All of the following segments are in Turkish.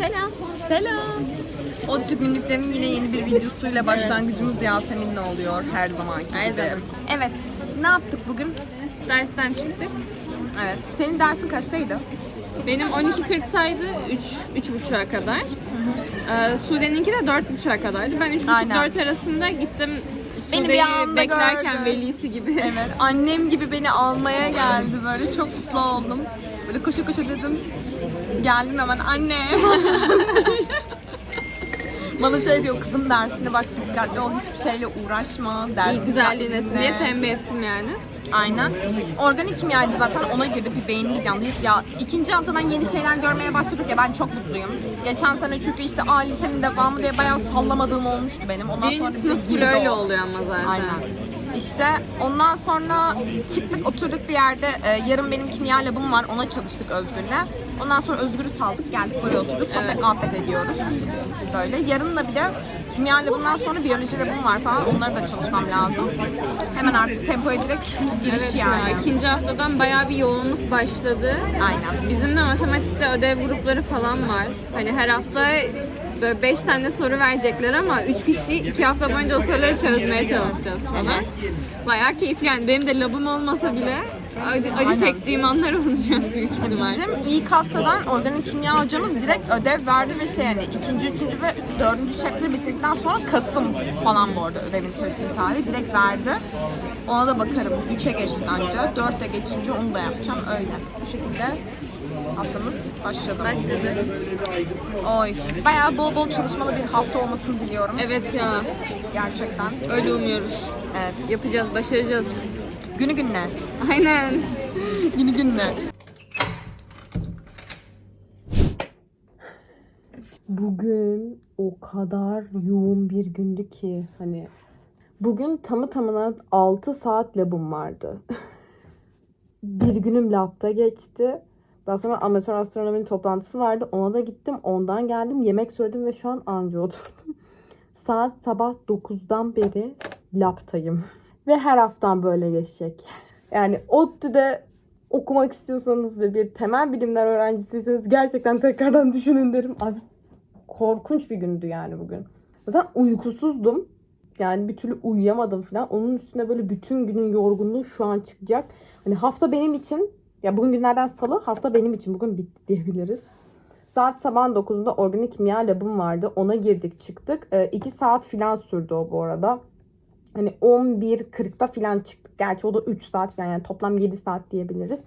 Selam. Selam. ODTÜ günlüklerinin yine yeni bir videosuyla başlangıcımız Yasemin'le oluyor her zaman gibi. Her zaman. Evet. Ne yaptık bugün? Dersten çıktık. Evet. Senin dersin kaçtaydı? Benim 12.40'taydı 3 3.30'a kadar. Ee, Sude'ninki de 4.30'a kadardı. Ben 3.30 Aynen. 4 arasında gittim. Beni bir Sude'yi anda beklerken gördü. velisi gibi. Evet. Annem gibi beni almaya geldi böyle. Çok mutlu oldum. Böyle koşa koşa dedim. Geldim hemen anne. Bana şey diyor kızım dersine bak dikkatli ol hiçbir şeyle uğraşma. İyi Dersi güzelliğine dikkatli diye dinle. tembih ettim yani. Aynen. Organik kimyaydı zaten ona girdi bir beynimiz yandı. Ya ikinci haftadan yeni şeyler görmeye başladık ya ben çok mutluyum. Geçen sene çünkü işte A lisenin devamı diye bayağı sallamadığım olmuştu benim. Ondan Birinci sonra sınıf full öyle oluyor ama zaten. Aynen. İşte ondan sonra çıktık oturduk bir yerde. Ee, yarın benim kimya labım var. Ona çalıştık Özgür'le. Ondan sonra Özgür'ü saldık. Geldik buraya oturduk. Sohbet Evet. muhabbet ediyoruz. Böyle. Yarın da bir de kimya labından sonra biyoloji labım var falan. Onları da çalışmam lazım. Hemen artık tempoya direkt giriş Evet yani. ya, ikinci haftadan bayağı bir yoğunluk başladı. Aynen. Bizim de matematikte ödev grupları falan var. Hani her hafta böyle 5 tane soru verecekler ama 3 kişi 2 hafta boyunca o soruları çözmeye çalışacağız falan. Bayağı keyifli yani. Benim de labım olmasa bile acı, acı Aynen. çektiğim anlar olacak büyük ihtimal. Bizim ilk haftadan organik kimya hocamız direkt ödev verdi ve şey yani ikinci, üçüncü ve dördüncü chapter bitirdikten sonra Kasım falan bu arada ödevin teslim tarihi direkt verdi. Ona da bakarım. Üçe geçti anca. Dörtte geçince onu da yapacağım. Öyle. Bu şekilde haftamız başladı. Başladı. Oy. Bayağı bol bol çalışmalı bir hafta olmasını diliyorum. Evet ya. Gerçekten. Öyle umuyoruz. Evet. Yapacağız, başaracağız. Günü gününe. Aynen. Günü gününe. Bugün o kadar yoğun bir gündü ki hani bugün tamı tamına 6 saat labım vardı. bir günüm labda geçti. Daha sonra amatör astronominin toplantısı vardı. Ona da gittim. Ondan geldim. Yemek söyledim ve şu an anca oturdum. Saat sabah 9'dan beri labtayım. Ve her haftam böyle geçecek. Yani ODTÜ'de okumak istiyorsanız ve bir temel bilimler öğrencisiyseniz gerçekten tekrardan düşünün derim. Abi korkunç bir gündü yani bugün. Zaten uykusuzdum. Yani bir türlü uyuyamadım falan. Onun üstüne böyle bütün günün yorgunluğu şu an çıkacak. Hani hafta benim için ya bugün günlerden salı hafta benim için bugün bitti diyebiliriz. Saat sabahın 9'unda organik kimya labım vardı. Ona girdik çıktık. 2 saat filan sürdü o bu arada. Hani 11.40'da filan çıktık. Gerçi o da 3 saat falan yani toplam 7 saat diyebiliriz.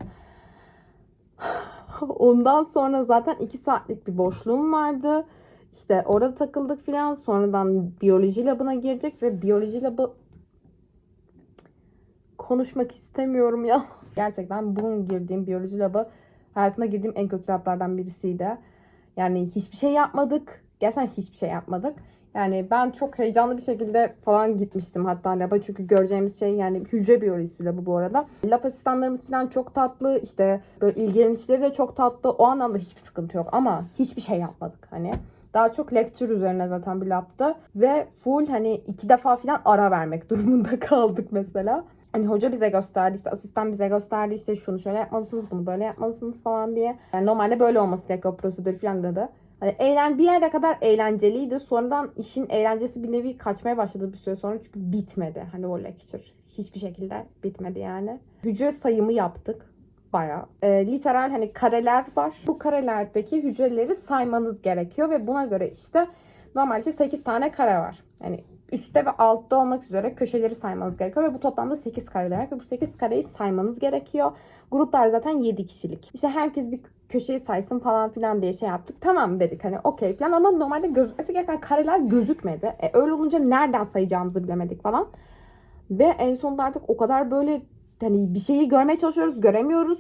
Ondan sonra zaten 2 saatlik bir boşluğum vardı. İşte orada takıldık filan. Sonradan biyoloji labına girdik ve biyoloji labı konuşmak istemiyorum ya. Gerçekten bugün girdiğim biyoloji labı hayatımda girdiğim en kötü lablardan birisiydi. Yani hiçbir şey yapmadık. Gerçekten hiçbir şey yapmadık. Yani ben çok heyecanlı bir şekilde falan gitmiştim hatta laba çünkü göreceğimiz şey yani hücre biyolojisi labı bu arada. Lab asistanlarımız falan çok tatlı işte böyle ilgilenişleri de çok tatlı. O anlamda hiçbir sıkıntı yok ama hiçbir şey yapmadık hani. Daha çok lecture üzerine zaten bir labdı ve full hani iki defa falan ara vermek durumunda kaldık mesela. Hani hoca bize gösterdi işte asistan bize gösterdi işte şunu şöyle yapmalısınız bunu böyle yapmalısınız falan diye. Yani normalde böyle olması gerekiyor prosedür falan dedi. Hani eğlen bir yere kadar eğlenceliydi. Sonradan işin eğlencesi bir nevi kaçmaya başladı bir süre sonra çünkü bitmedi. Hani o lecture hiçbir şekilde bitmedi yani. Hücre sayımı yaptık bayağı. E, literal hani kareler var. Bu karelerdeki hücreleri saymanız gerekiyor ve buna göre işte normalde 8 tane kare var. Yani üstte ve altta olmak üzere köşeleri saymanız gerekiyor ve bu toplamda 8 kare demek ve bu 8 kareyi saymanız gerekiyor. Gruplar zaten 7 kişilik. İşte herkes bir köşeyi saysın falan filan diye şey yaptık. Tamam dedik hani okey falan ama normalde gözükmesi gereken kareler gözükmedi. E, öyle olunca nereden sayacağımızı bilemedik falan. Ve en sonunda artık o kadar böyle hani bir şeyi görmeye çalışıyoruz göremiyoruz.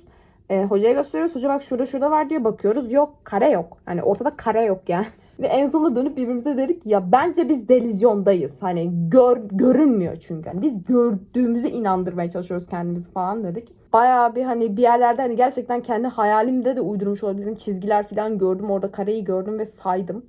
E, hocaya gösteriyoruz. Hoca bak şurada şurada var diyor. Bakıyoruz yok kare yok. Hani ortada kare yok yani. Ve en sonunda dönüp birbirimize dedik ki, ya bence biz delizyondayız. Hani gör, görünmüyor çünkü. Hani biz gördüğümüzü inandırmaya çalışıyoruz kendimizi falan dedik. Bayağı bir hani bir yerlerde hani gerçekten kendi hayalimde de uydurmuş olabilirim. Çizgiler falan gördüm. Orada kareyi gördüm ve saydım.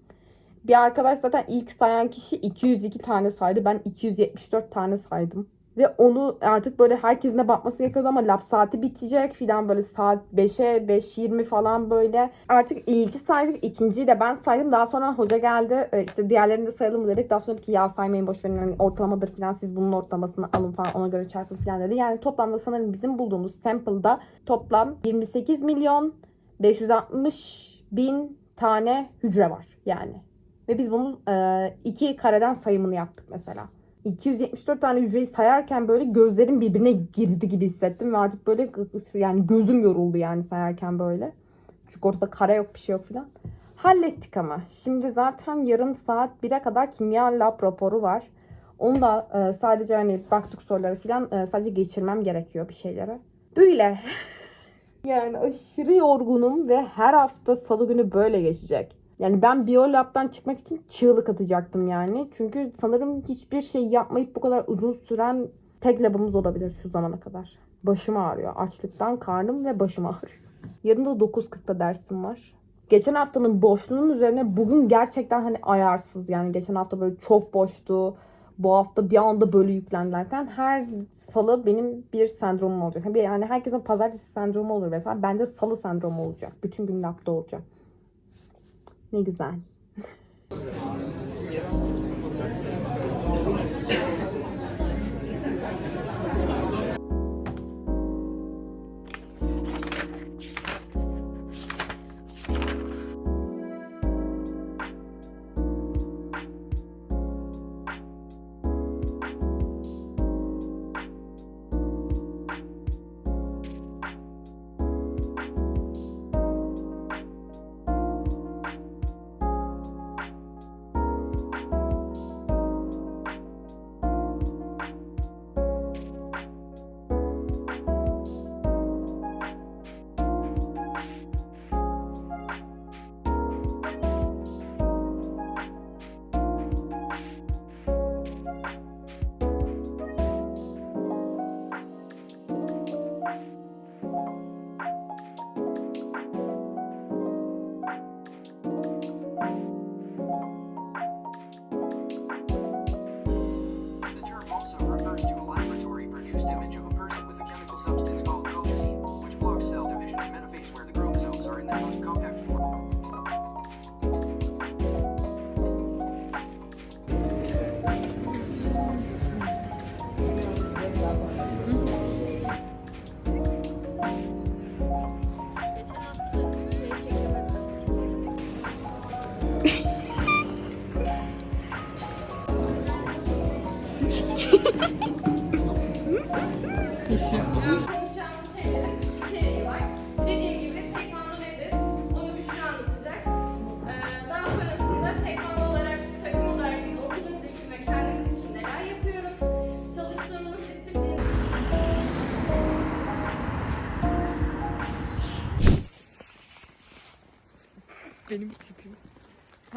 Bir arkadaş zaten ilk sayan kişi 202 tane saydı. Ben 274 tane saydım. Ve onu artık böyle herkesin de bakması gerekiyordu ama lab saati bitecek filan böyle saat 5'e 5.20 falan böyle. Artık ilki saydık ikinciyi de ben saydım. Daha sonra hoca geldi e, işte diğerlerini de sayalım dedik. Daha sonra ki ya saymayın boş verin hani ortalamadır filan siz bunun ortalamasını alın falan ona göre çarpın filan dedi. Yani toplamda sanırım bizim bulduğumuz sample'da toplam 28 milyon 560 bin tane hücre var yani. Ve biz bunun e, iki kareden sayımını yaptık mesela. 274 tane hücreyi sayarken böyle gözlerim birbirine girdi gibi hissettim ve artık böyle yani gözüm yoruldu yani sayarken böyle. Çünkü ortada kare yok bir şey yok filan. Hallettik ama. Şimdi zaten yarın saat 1'e kadar kimya lab raporu var. Onu da e, sadece hani baktık soruları filan e, sadece geçirmem gerekiyor bir şeylere. Böyle. yani aşırı yorgunum ve her hafta salı günü böyle geçecek. Yani ben biyolabdan çıkmak için çığlık atacaktım yani. Çünkü sanırım hiçbir şey yapmayıp bu kadar uzun süren tek labımız olabilir şu zamana kadar. Başım ağrıyor. Açlıktan karnım ve başım ağrıyor. Yarın da 9.40'da dersim var. Geçen haftanın boşluğunun üzerine bugün gerçekten hani ayarsız yani geçen hafta böyle çok boştu. Bu hafta bir anda böyle yüklendilerken her salı benim bir sendromum olacak. Yani Yani herkesin pazartesi sendromu olur mesela. Bende salı sendromu olacak. Bütün gün labda olacak. Ne güzel.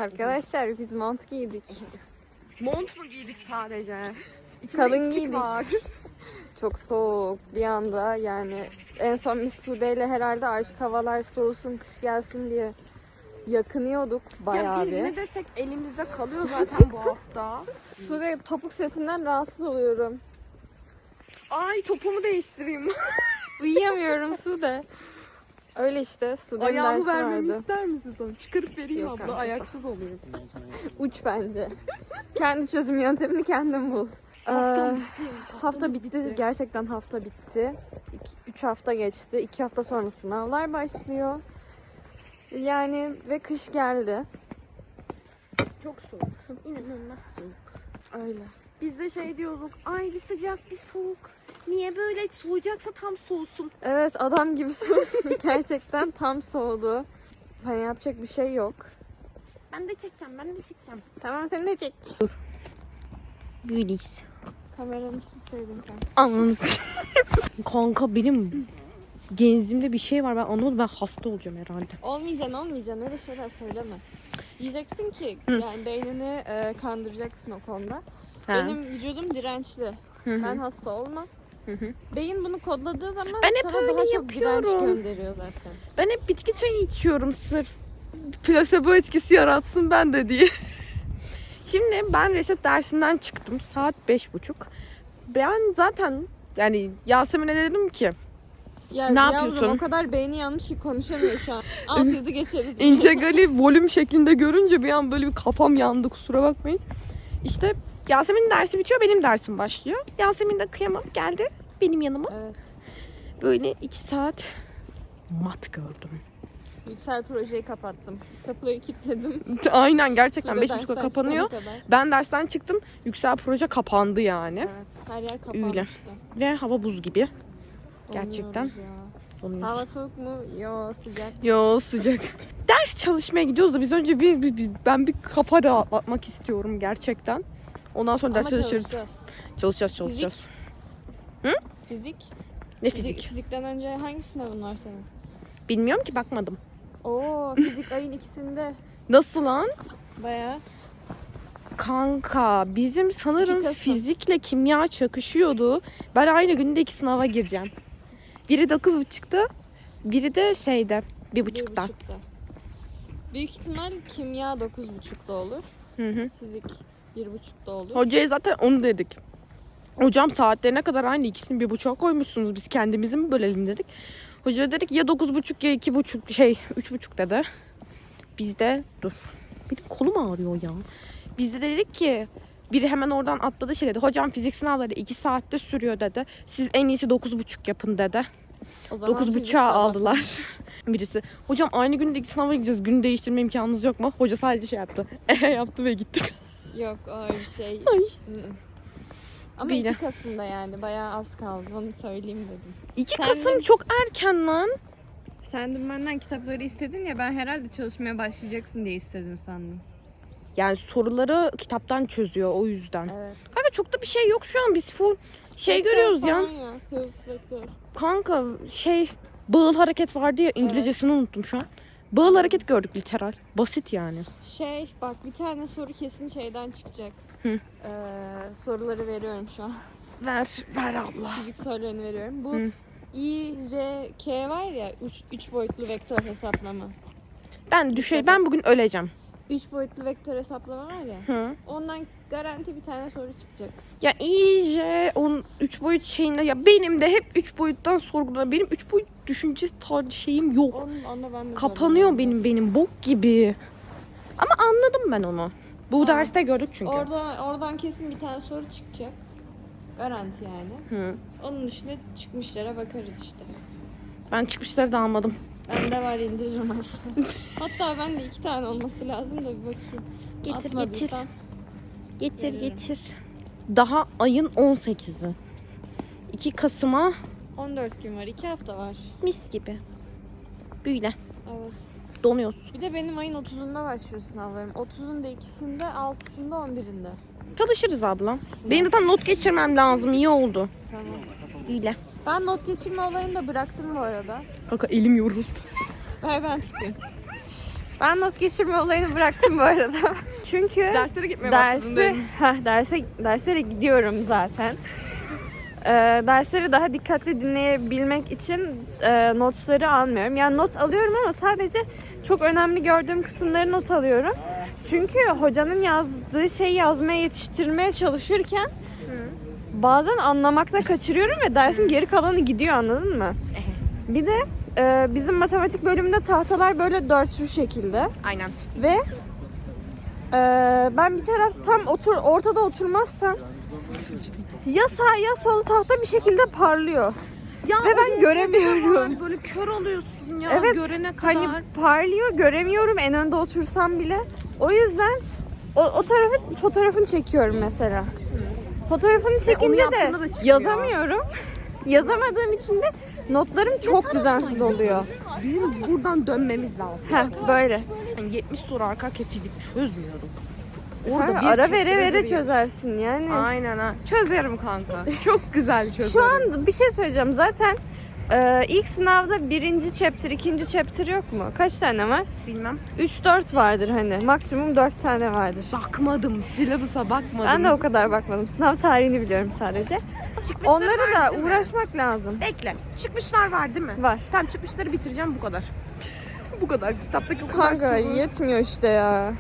Arkadaşlar biz mont giydik. Mont mu giydik sadece? Kalın giydik. Çok soğuk bir anda yani en son biz Sude ile herhalde artık havalar soğusun kış gelsin diye yakınıyorduk bayağı ya biz bir. ne desek elimizde kalıyor zaten bu hafta. Sude topuk sesinden rahatsız oluyorum. Ay topumu değiştireyim. Uyuyamıyorum Sude. Öyle işte Sude'nin Ayağımı vermemi vardı. ister misin sana? Çıkarıp vereyim Yok abla. kanka, Ayaksız oluyorum. Uç bence. Kendi çözüm yöntemini kendin bul. Hafta Ee, bitti. Hafta Haftamız bitti. Gerçekten hafta bitti. 3 hafta geçti. 2 hafta sonra sınavlar başlıyor. Yani ve kış geldi. Çok soğuk. İnanılmaz soğuk. Öyle. Biz de şey diyorduk. Ay bir sıcak bir soğuk. Niye böyle soğuyacaksa tam soğusun. Evet adam gibi soğudu. Gerçekten tam soğudu. Hani yapacak bir şey yok. Ben de çekeceğim ben de çekeceğim. Tamam seni de çek. Beauties. Kameranı silseydin kanka. Anladınız. Kanka benim genzimde bir şey var ben anlamadım ben hasta olacağım herhalde. Olmayacaksın olmayacaksın öyle şeyler söyleme. Diyeceksin ki yani beynini e, kandıracaksın o konuda. Benim vücudum dirençli. Ben hasta olma. Beyin bunu kodladığı zaman Ben hep sana öyle daha çok direnç yapıyorum. gönderiyor zaten. Ben hep bitki çayı içiyorum sırf plasebo etkisi yaratsın ben de diye. Şimdi ben reset dersinden çıktım. Saat beş buçuk. ben zaten yani Yasemin'e dedim ki Ya Ne yavrum, yapıyorsun? o kadar beyni yanmış ki konuşamıyor şu an. Alt yazı geçeriz. integrali volüm şeklinde görünce bir an böyle bir kafam yandı kusura bakmayın. İşte Yasemin'in dersi bitiyor benim dersim başlıyor. Yasemin de kıyamam geldi benim yanıma. Evet. Böyle iki saat mat gördüm. Yüksel projeyi kapattım. Kapıyı kilitledim. Aynen gerçekten Sude 5.30'da dersten kapanıyor. çıkana kadar. Ben dersten çıktım. Yüksel proje kapandı yani. Evet. Her yer kapanmıştı. Ve hava buz gibi. Gerçekten. Donuyoruz ya. Donuyoruz. Hava soğuk mu? Yo sıcak. Yo sıcak. Ders çalışmaya gidiyoruz da biz önce bir, bir- bir- ben bir kafa rahatlatmak istiyorum gerçekten. Ondan sonra ders çalışırız. çalışacağız. Çalışacağız çalışacağız. Fizik. Ne Fizik. fizik? Fizikten önce hangi sınavın var senin? Bilmiyorum ki bakmadım. Oo fizik ayın ikisinde. Nasıl lan? Baya. Kanka bizim sanırım fizikle kimya çakışıyordu. Ben aynı günde iki sınava gireceğim. Biri dokuz buçukta, biri de şeyde bir buçukta. Büyük ihtimal kimya 9.30'da olur. Hı hı. Fizik 1.30'da olur. Hocaya zaten onu dedik. Hocam saatlerine kadar aynı ikisini bir buçuğa koymuşsunuz. Biz kendimizi mi bölelim dedik. Hoca dedik ya dokuz buçuk ya iki buçuk şey üç buçuk dedi. Biz de dur. Benim kolum ağrıyor ya. Biz de dedik ki biri hemen oradan atladı şey dedi. Hocam fizik sınavları iki saatte sürüyor dedi. Siz en iyisi dokuz buçuk yapın dedi. O zaman Dokuz fizik buçuğa sabah. aldılar. Birisi. Hocam aynı günde iki sınava gideceğiz. Gün değiştirme imkanınız yok mu? Hoca sadece şey yaptı. Ehe yaptı ve gittik. Yok öyle bir şey. Ay. Ama Bile. 2 Kasım'da yani bayağı az kaldı onu söyleyeyim dedim. 2 Sen Kasım de- çok erken lan. Sen dün benden kitapları istedin ya ben herhalde çalışmaya başlayacaksın diye istedin sandım. Yani soruları kitaptan çözüyor o yüzden. Evet. Kanka çok da bir şey yok şu an biz full şey görüyoruz ya. Hız ve kır. Kanka şey bağıl hareket vardı ya İngilizcesini unuttum şu an. Bağıl hareket gördük literal. Basit yani. Şey bak bir tane soru kesin şeyden çıkacak. Hı. Ee, soruları veriyorum şu an. Ver ver abla. Fizik sorularını veriyorum. Bu Hı. I, J, K var ya 3 boyutlu vektör hesaplama. Ben düşey ben bugün öleceğim. 3 boyutlu vektör hesaplama var ya. Hı. Ondan garanti bir tane soru çıkacak. Ya iyice on 3 boyut şeyinde ya benim de hep 3 boyuttan sorgulanan benim 3 boyut düşünce tar şeyim yok. Onun, onunla ben de Kapanıyor benim benim bok gibi. Ama anladım ben onu. Bu Tamam. derste gördük çünkü. Orada, oradan kesin bir tane soru çıkacak. Garanti yani. Hı. Onun dışında çıkmışlara bakarız işte. Ben çıkmışları da almadım. Bende var indiririm aşağı. Hatta ben de iki tane olması lazım da bir bakayım. Getir, Atmadıysam. Getir Veririm. getir. Daha ayın 18'i. 2 Kasım'a 14 gün var. 2 hafta var. mis gibi. Böyle Evet. donuyoruz. Bir de benim ayın 30'unda başlıyor sınavlarım. 30'unda ikisinde, 6'sında, 11'inde. Çalışırız abla. Benim zaten not geçirmem lazım. iyi oldu. Tamam. Böyle. Ben not geçirme olayını da bıraktım bu arada. Kanka elim yoruldu. Ver ben tutayım. Ben not geçirme olayını bıraktım bu arada. Çünkü Derslere gitmeye dersi, heh, derse, derslere gidiyorum zaten. Ee, dersleri daha dikkatli dinleyebilmek için e, notları almıyorum. Yani not alıyorum ama sadece çok önemli gördüğüm kısımları not alıyorum. Çünkü hocanın yazdığı şeyi yazmaya yetiştirmeye çalışırken bazen anlamakta kaçırıyorum ve dersin geri kalanı gidiyor anladın mı? Bir de e, bizim matematik bölümünde tahtalar böyle dörtlü şekilde. Aynen. Ve eee, ben bir taraf tam otur ortada oturmazsam ya sağ ya sol tahta bir şekilde parlıyor. Ya Ve ben göremiyorum. Böyle kör oluyorsun ya Evet, görene kadar. Hani parlıyor göremiyorum en önde otursam bile. O yüzden o, o tarafın fotoğrafını çekiyorum mesela. Fotoğrafını çekince de yaptığında da çıkıyor. yazamıyorum. Yazamadığım için de notlarım çok düzensiz oluyor. Bizim buradan dönmemiz lazım. Heh böyle. Yani 70 soru arka arkaya fizik çözmüyorum. Kanka, bir ara vere vere duruyor. çözersin yani. Aynen ha. Çözerim kanka. Çok güzel çözerim. Şu an bir şey söyleyeceğim. Zaten e, ilk sınavda birinci chapter, ikinci chapter yok mu? Kaç tane var? bilmem. 3-4 vardır hani. Maksimum 4 tane vardır. Bakmadım. Silabusa bakmadım. Ben de o kadar bakmadım. Sınav tarihini biliyorum sadece. Çıkmışlar Onları var da değil mi? uğraşmak lazım. Bekle. Çıkmışlar var değil mi? Var. Tamam çıkmışları bitireceğim bu kadar. bu kadar. Kitaptaki o kadar Kanka yetmiyor işte ya.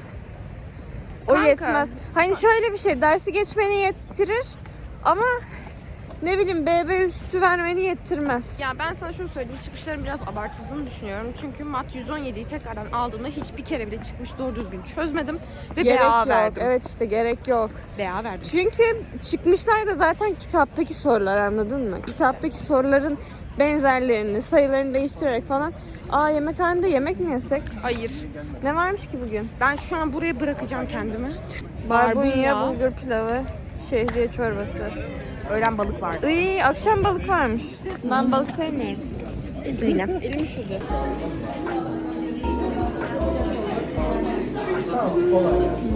O Kanka. yetmez. Hani şöyle bir şey dersi geçmeni yettirir ama ne bileyim BB üstü vermeni yettirmez. Ya ben sana şunu söyleyeyim. Çıkmışların biraz abartıldığını düşünüyorum. Çünkü mat 117'yi tekrardan aldığımda hiçbir kere bile çıkmış doğru düzgün çözmedim. Ve gerek BA yok. verdim. Evet işte gerek yok. BA verdim. Çünkü çıkmışlar da zaten kitaptaki sorular anladın mı? Kitaptaki soruların benzerlerini, sayılarını değiştirerek falan. Aa yemekhanede yemek mi yesek? Hayır. Ne varmış ki bugün? Ben şu an buraya bırakacağım kendimi. Barbunya. bulgur pilavı, şehriye çorbası. Öğlen balık vardı. Iy, akşam balık varmış. Ben balık sevmiyorum. Yine. Elim üşüdü. Her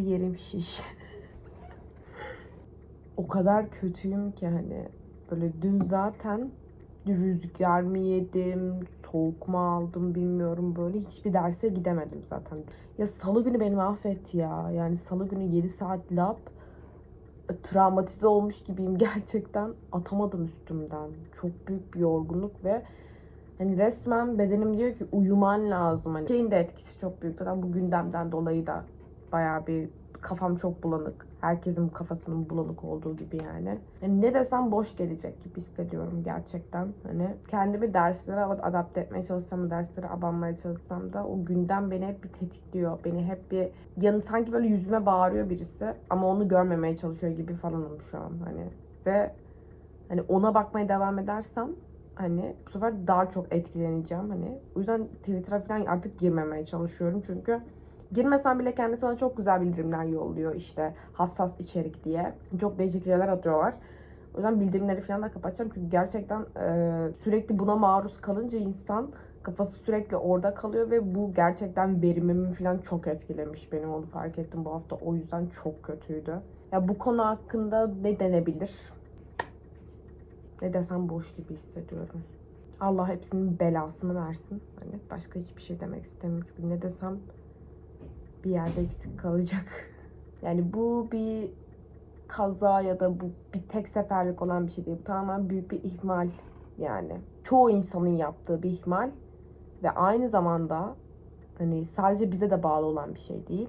yerim şiş. o kadar kötüyüm ki hani böyle dün zaten rüzgar mı yedim, soğuk mu aldım bilmiyorum böyle hiçbir derse gidemedim zaten. Ya salı günü beni mahvetti ya. Yani salı günü 7 saat lab travmatize olmuş gibiyim gerçekten. Atamadım üstümden. Çok büyük bir yorgunluk ve hani resmen bedenim diyor ki uyuman lazım. Hani şeyin de etkisi çok büyük. Zaten bu gündemden dolayı da bayağı bir kafam çok bulanık. Herkesin kafasının bulanık olduğu gibi yani. yani. Ne desem boş gelecek gibi hissediyorum gerçekten. Hani kendimi derslere adapte etmeye çalışsam da derslere abanmaya çalışsam da o gündem beni hep bir tetikliyor. Beni hep bir yanı sanki böyle yüzüme bağırıyor birisi ama onu görmemeye çalışıyor gibi falanım şu an hani. Ve hani ona bakmaya devam edersem hani bu sefer daha çok etkileneceğim hani. O yüzden Twitter'a falan artık girmemeye çalışıyorum çünkü Girmesem bile kendisi bana çok güzel bildirimler yolluyor işte hassas içerik diye. Çok değişik şeyler atıyorlar. O yüzden bildirimleri falan da kapatacağım. Çünkü gerçekten e, sürekli buna maruz kalınca insan kafası sürekli orada kalıyor ve bu gerçekten verimimi falan çok etkilemiş benim onu fark ettim bu hafta. O yüzden çok kötüydü. Ya bu konu hakkında ne denebilir? Ne desem boş gibi hissediyorum. Allah hepsinin belasını versin. Hani başka hiçbir şey demek istemiyorum. Çünkü ne desem bir yerde eksik kalacak. Yani bu bir kaza ya da bu bir tek seferlik olan bir şey değil. Bu tamamen büyük bir ihmal yani. Çoğu insanın yaptığı bir ihmal ve aynı zamanda hani sadece bize de bağlı olan bir şey değil.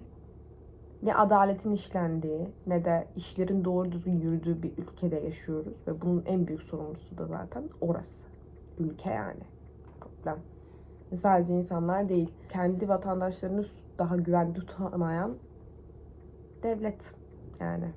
Ne adaletin işlendiği ne de işlerin doğru düzgün yürüdüğü bir ülkede yaşıyoruz ve bunun en büyük sorumlusu da zaten orası. Ülke yani. Problem. Sadece insanlar değil. Kendi vatandaşlarını daha güvende tutamayan devlet yani.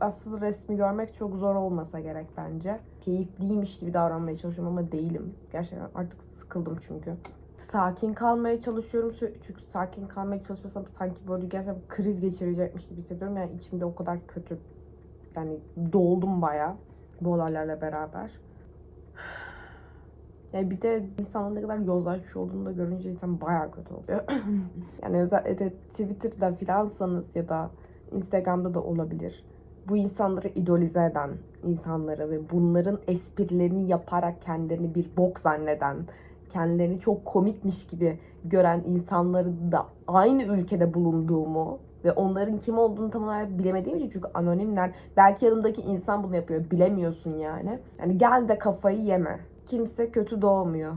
Asıl resmi görmek çok zor olmasa gerek bence. Keyifliymiş gibi davranmaya çalışıyorum ama değilim. Gerçekten artık sıkıldım çünkü. Sakin kalmaya çalışıyorum çünkü sakin kalmaya çalışmasam sanki böyle gerçekten kriz geçirecekmiş gibi hissediyorum. Yani içimde o kadar kötü yani doldum baya bu olaylarla beraber. Yani bir de insanın ne kadar yozlaşmış olduğunu da görünce insan bayağı kötü oluyor. yani özellikle Twitter'da filansanız ya da Instagram'da da olabilir. Bu insanları idolize eden insanları ve bunların esprilerini yaparak kendilerini bir bok zanneden, kendilerini çok komikmiş gibi gören insanları da aynı ülkede bulunduğumu ve onların kim olduğunu tam olarak bilemediğim için çünkü anonimler. Belki yanımdaki insan bunu yapıyor. Bilemiyorsun yani. Yani gel de kafayı yeme kimse kötü doğmuyor.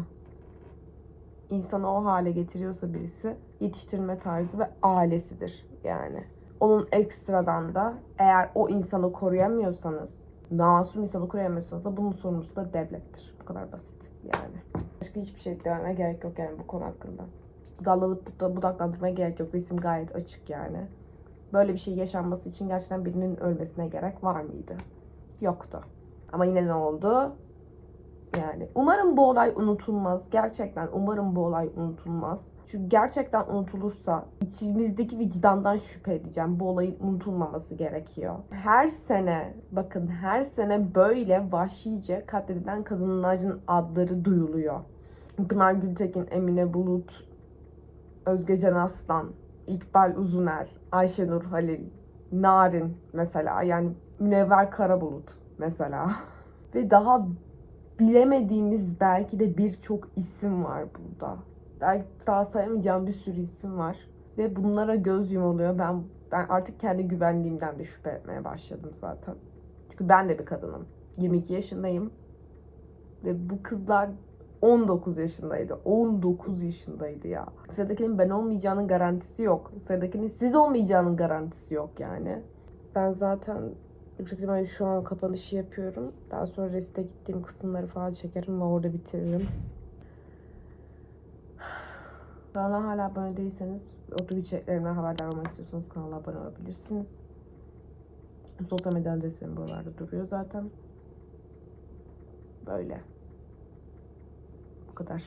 İnsanı o hale getiriyorsa birisi yetiştirme tarzı ve ailesidir yani. Onun ekstradan da eğer o insanı koruyamıyorsanız, masum insanı koruyamıyorsanız da bunun sorumlusu da devlettir. Bu kadar basit yani. Başka hiçbir şey dememe gerek yok yani bu konu hakkında. Dallalıp budaklandırmaya gerek yok. Resim gayet açık yani. Böyle bir şey yaşanması için gerçekten birinin ölmesine gerek var mıydı? Yoktu. Ama yine ne oldu? Yani umarım bu olay unutulmaz. Gerçekten umarım bu olay unutulmaz. Çünkü gerçekten unutulursa içimizdeki vicdandan şüphe edeceğim. Bu olayın unutulmaması gerekiyor. Her sene bakın her sene böyle vahşice katledilen kadınların adları duyuluyor. Pınar Gültekin, Emine Bulut, Özge Can Aslan, İkbal Uzuner, Ayşenur Halil, Narin mesela yani Münevver Karabulut mesela. Ve daha bilemediğimiz belki de birçok isim var burada. Belki daha sayamayacağım bir sürü isim var. Ve bunlara göz yumuluyor. Ben ben artık kendi güvenliğimden de şüphe etmeye başladım zaten. Çünkü ben de bir kadınım. 22 yaşındayım. Ve bu kızlar 19 yaşındaydı. 19 yaşındaydı ya. Sıradakinin ben olmayacağının garantisi yok. Sıradakinin siz olmayacağının garantisi yok yani. Ben zaten yüksek ihtimalle şu an kapanışı yapıyorum. Daha sonra reste gittiğim kısımları falan çekerim ve orada bitiririm. Kanala hala abone değilseniz, o içeriklerimden haberdar olmak istiyorsanız kanala abone olabilirsiniz. Sosyal medya adreslerim buralarda duruyor zaten. Böyle. Bu kadar.